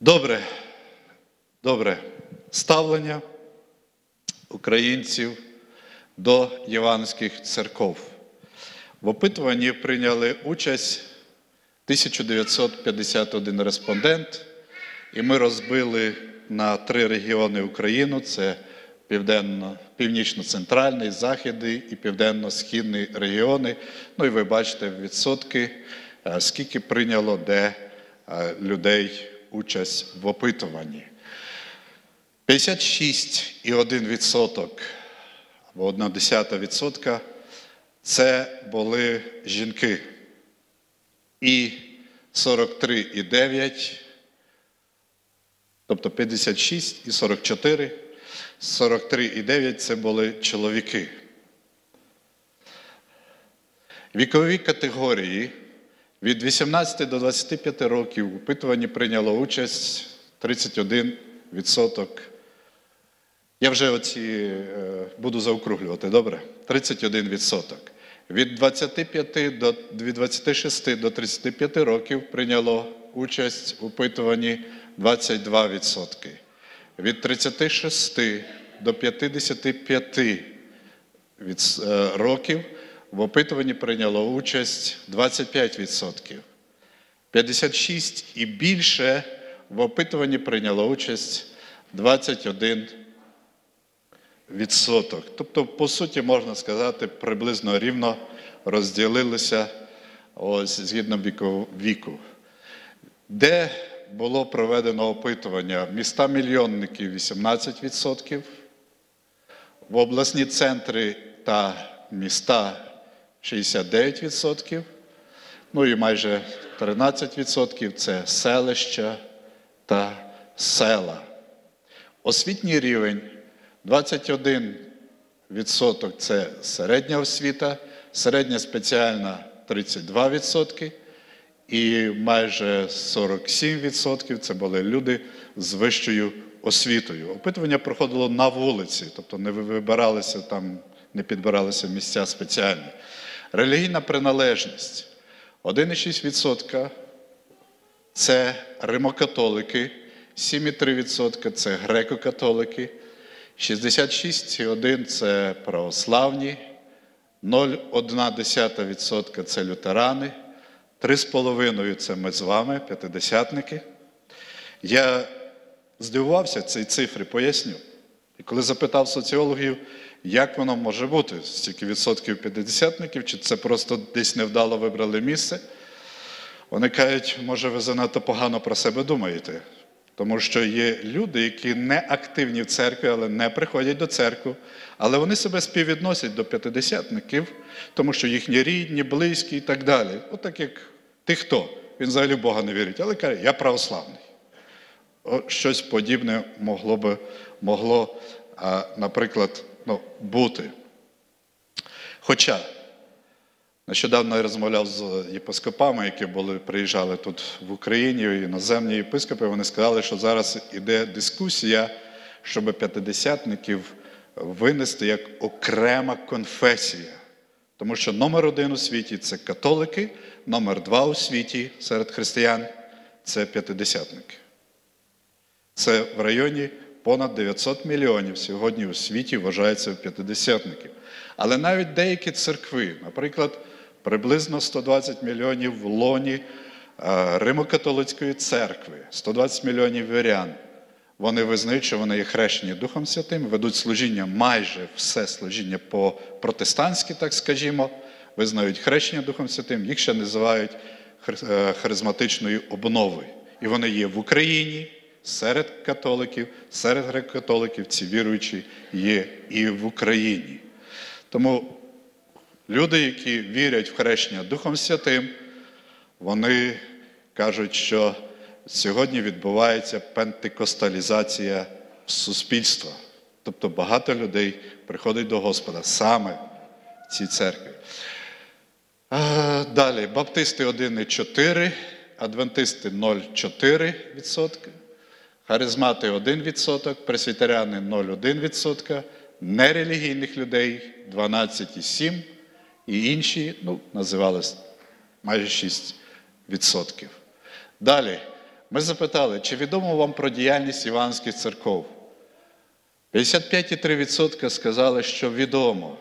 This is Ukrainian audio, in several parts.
Добре, добре ставлення українців до євангельських церков. В опитуванні прийняли участь 1951 респондент, і ми розбили на три регіони Україну: це Північно-Центральний, Західний і Південно-Східний регіони. Ну і ви бачите відсотки, е, скільки прийняло де е, людей участь в опитуванні. 56,1% або 1,1% це були жінки. І 43,9, тобто 56 і 44, 43,9 це були чоловіки. Вікові категорії від 18 до 25 років в опитуванні прийняло участь 31%. Я вже оці е, буду заокруглювати, добре? 31%. Від 25 до від 26 до 35 років прийняло участь у опитуванні 22%. Від 36 до 55 від, е, років в опитуванні прийняло участь 25%. 56 і більше в опитуванні прийняло участь 21%. Тобто, по суті, можна сказати, приблизно рівно розділилися ось згідно віку. Де було проведено опитування? Міста мільйонників 18%, в обласні центри та міста 69%, ну і майже 13% це селища та села. Освітній рівень 21% це середня освіта, середня спеціальна 32%, і майже 47% це були люди з вищою освітою. Опитування проходило на вулиці, тобто не вибиралися там, не підбиралися місця спеціальні. Релігійна приналежність 1,6% це римокатолики, 7,3% це греко-католики, 66,1% це православні, 0,1% це лютерани, 3,5% це ми з вами, п'ятидесятники. Я здивувався цій цифрі, поясню. І коли запитав соціологів, як воно може бути, стільки відсотків п'ятидесятників, чи це просто десь невдало вибрали місце, вони кажуть, може, ви занадто погано про себе думаєте. Тому що є люди, які не активні в церкві, але не приходять до церкви, але вони себе співвідносять до п'ятидесятників, тому що їхні рідні, близькі і так далі. От так як ти хто? Він взагалі в Бога не вірить, але каже, я православний. О, щось подібне могло би, могло, наприклад, бути. Хоча Нещодавно я розмовляв з єпископами, які були, приїжджали тут в Україні, іноземні єпископи. Вони сказали, що зараз іде дискусія, щоб п'ятидесятників винести як окрема конфесія. Тому що номер один у світі це католики, номер два у світі серед християн це п'ятидесятники. Це в районі понад 900 мільйонів сьогодні у світі вважається п'ятидесятників. Але навіть деякі церкви, наприклад, приблизно 120 мільйонів в лоні е, Римо-католицької церкви, 120 мільйонів вірян. Вони визнають, що вони є хрещені Духом Святим, ведуть служіння майже все служіння по протестантськи, так скажімо, визнають хрещення Духом Святим, їх ще називають е, харизматичною обновою. І вони є в Україні серед католиків, серед греко-католиків, ці віруючі є і в Україні. Тому Люди, які вірять в хрещення Духом Святим, вони кажуть, що сьогодні відбувається пентекосталізація суспільства. Тобто багато людей приходить до Господа саме в цій церкві. Далі, баптисти 1,4, адвентисти 0,4%, харизмати 1%, пресвітеряни 0,1%, нерелігійних людей 12,7% і інші ну, називались майже 6%. Далі, Ми запитали, чи відомо вам про діяльність Іванських церков? 55,3% сказали, що відомо.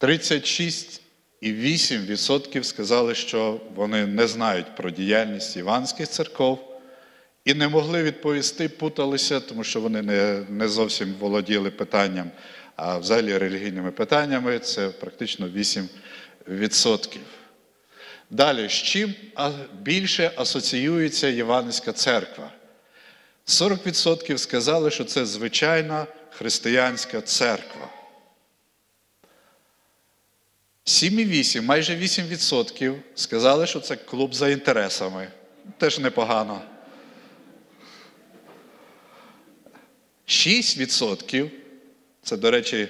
36,8% сказали, що вони не знають про діяльність Іванських церков і не могли відповісти, путалися, тому що вони не, не зовсім володіли питанням, а взагалі релігійними питаннями це практично 8%. Далі, з чим більше асоціюється Євангельська церква? 40% сказали, що це звичайна християнська церква. 7,8, майже 8% сказали, що це клуб за інтересами. Теж непогано. 6%, це, до речі,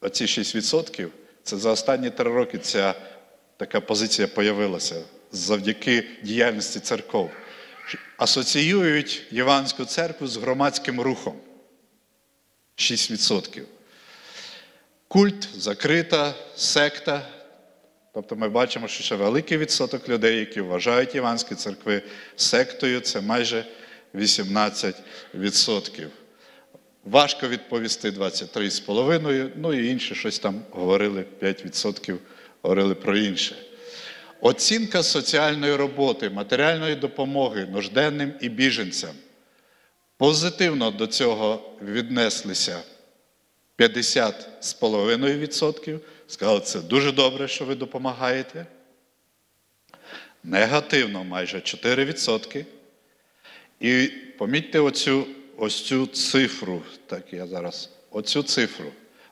оці 6%, це за останні три роки ця така позиція появилася завдяки діяльності церков. Асоціюють Євангельську церкву з громадським рухом. 6%. Культ, закрита секта. Тобто ми бачимо, що ще великий відсоток людей, які вважають Іванські церкви сектою, це майже 18%. Важко відповісти 23,5%, ну і інше щось там говорили, 5% говорили про інше. Оцінка соціальної роботи, матеріальної допомоги нужденним і біженцям. Позитивно до цього віднеслися 50,5%. Сказали, це дуже добре, що ви допомагаєте. Негативно майже 4%. І помітьте оцю, ось цю цифру, так я зараз, оцю цифру.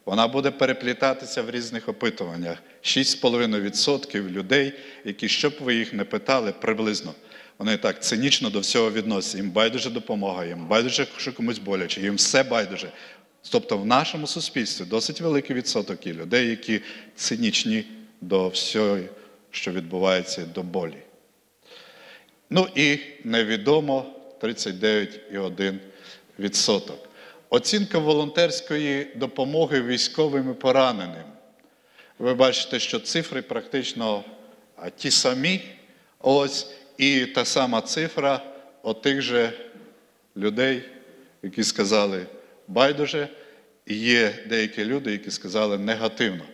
Вона буде переплітатися в різних опитуваннях. 6,5% людей, які, щоб ви їх не питали, приблизно, вони так цинічно до всього відносяться. Їм байдуже допомога, їм байдуже, що комусь боляче, їм все байдуже. Тобто в нашому суспільстві досить великий відсоток є людей, які цинічні до всього, що відбувається до болі. Ну і невідомо 39,1%. Оцінка волонтерської допомоги військовим і пораненим. Ви бачите, що цифри практично ті самі. Ось і та сама цифра отих же людей, які сказали байдуже, і є деякі люди, які сказали негативно.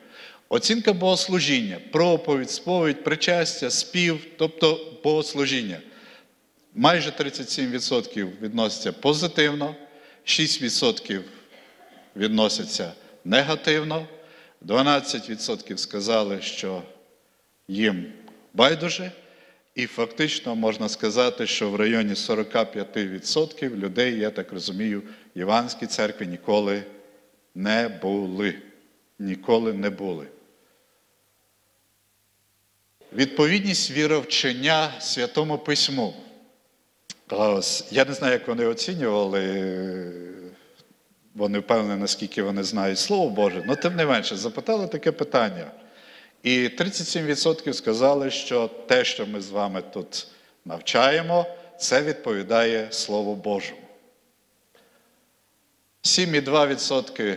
Оцінка богослужіння, проповідь, сповідь, причастя, спів, тобто богослужіння. Майже 37% відносяться позитивно, 6% відносяться негативно, 12% сказали, що їм байдуже, і фактично можна сказати, що в районі 45% людей, я так розумію, Іванській церкві ніколи не були. Ніколи не були. Відповідність віровчення Святому Письму. Ось, Я не знаю, як вони оцінювали, вони впевнені, наскільки вони знають Слово Боже, але тим не менше, запитали таке питання. І 37% сказали, що те, що ми з вами тут навчаємо, це відповідає Слову Божому. 7,2%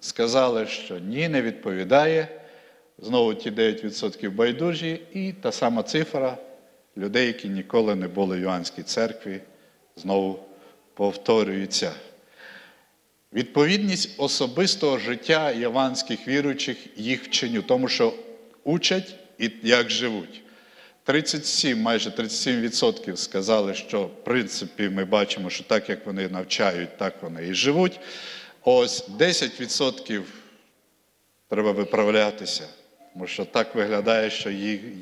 сказали, що ні, не відповідає. Знову ті 9% байдужі, і та сама цифра людей, які ніколи не були в Йоаннській церкві, знову повторюється. Відповідність особистого життя єванських віруючих їх вченню, тому що учать і як живуть. 37, майже 37% сказали, що в принципі ми бачимо, що так як вони навчають, так вони і живуть. Ось 10% треба виправлятися, тому що так виглядає, що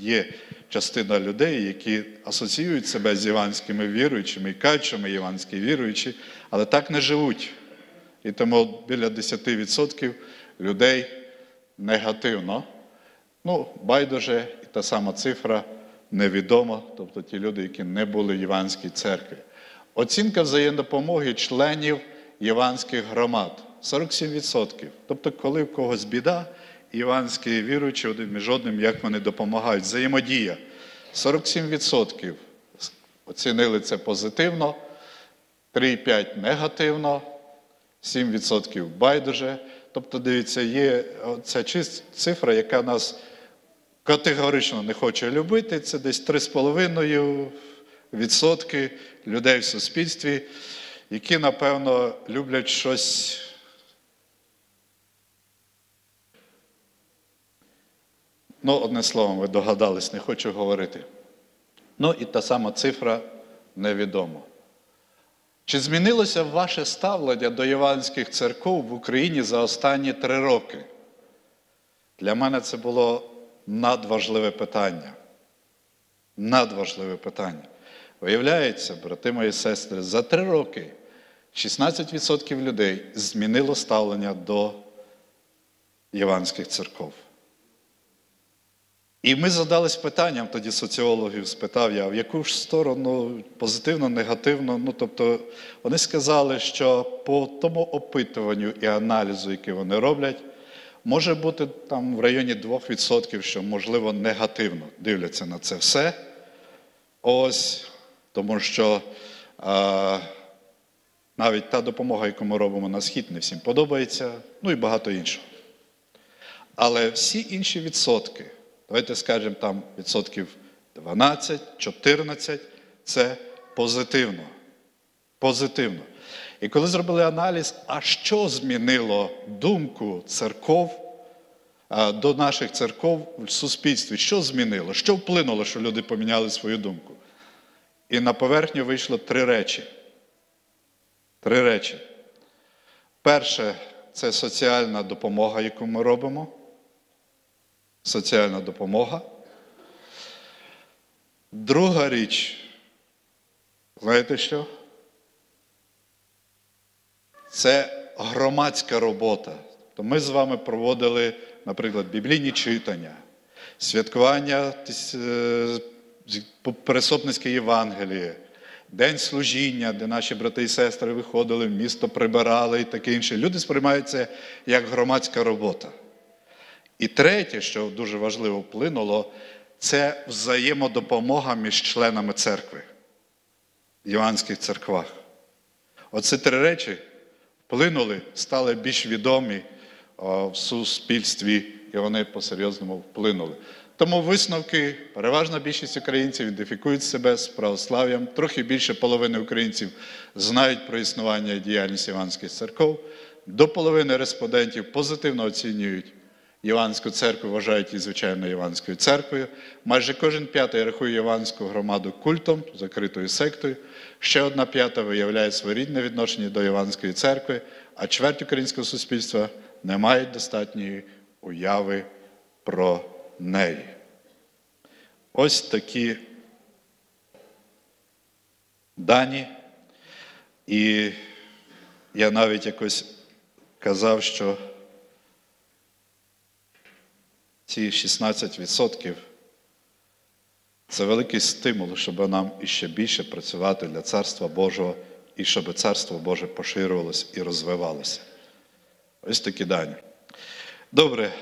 є частина людей, які асоціюють себе з іванськими віруючими і кажуть, що ми іванські віруючі, але так не живуть. І тому біля 10% людей негативно. Ну, байдуже, і та сама цифра невідома, тобто ті люди, які не були в Іванській церкві. Оцінка взаємодопомоги членів іванських громад 47%. Тобто, коли в когось біда, іванські віруючі один між одним, як вони допомагають. Взаємодія. 47% оцінили це позитивно, 3,5% негативно, 7% байдуже. Тобто, дивіться, є ця цифра, яка нас категорично не хоче любити. Це десь 3,5% людей в суспільстві, які, напевно, люблять щось. Ну, одне словом, ви догадались, не хочу говорити. Ну і та сама цифра невідомо. Чи змінилося ваше ставлення до євангельських церков в Україні за останні три роки? Для мене це було надважливе питання. Надважливе питання. Виявляється, брати мої сестри, за три роки 16% людей змінило ставлення до євангельських церков. І ми задались питанням тоді соціологів, спитав я, в яку ж сторону позитивно, негативно. Ну, тобто, вони сказали, що по тому опитуванню і аналізу, який вони роблять, може бути там в районі 2%, що, можливо, негативно дивляться на це все. Ось, тому що а, навіть та допомога, яку ми робимо на схід, не всім подобається, ну і багато іншого. Але всі інші відсотки, давайте скажемо там відсотків 12, 14, це позитивно. Позитивно. І коли зробили аналіз, а що змінило думку церков до наших церков в суспільстві? Що змінило? Що вплинуло, що люди поміняли свою думку? І на поверхню вийшло три речі. Три речі. Перше це соціальна допомога, яку ми робимо. Соціальна допомога. Друга річ, знаєте що? Це громадська робота. То ми з вами проводили, наприклад, біблійні читання, святкування е, Пересопницьке Євангеліє, День служіння, де наші брати і сестри виходили місто, прибирали і таке інше. Люди сприймають це як громадська робота. І третє, що дуже важливо вплинуло, це взаємодопомога між членами церкви в Іванських церквах. Оці три речі вплинули, стали більш відомі в суспільстві, і вони по-серйозному вплинули. Тому висновки, переважна більшість українців ідентифікують себе з православ'ям, трохи більше половини українців знають про існування і діяльність Іванських церков. До половини респондентів позитивно оцінюють Іванську церкву, вважають її звичайною Іванською церквою. Майже кожен п'ятий рахує Іванську громаду культом, закритою сектою. Ще одна п'ята виявляє своєрідне відношення до Іванської церкви, а чверть українського суспільства не мають достатньої уяви про неї. Ось такі дані. І я навіть якось казав, що ці 16% це великий стимул, щоб нам іще більше працювати для Царства Божого і щоб Царство Боже поширювалося і розвивалося. Ось такі дані. Добре.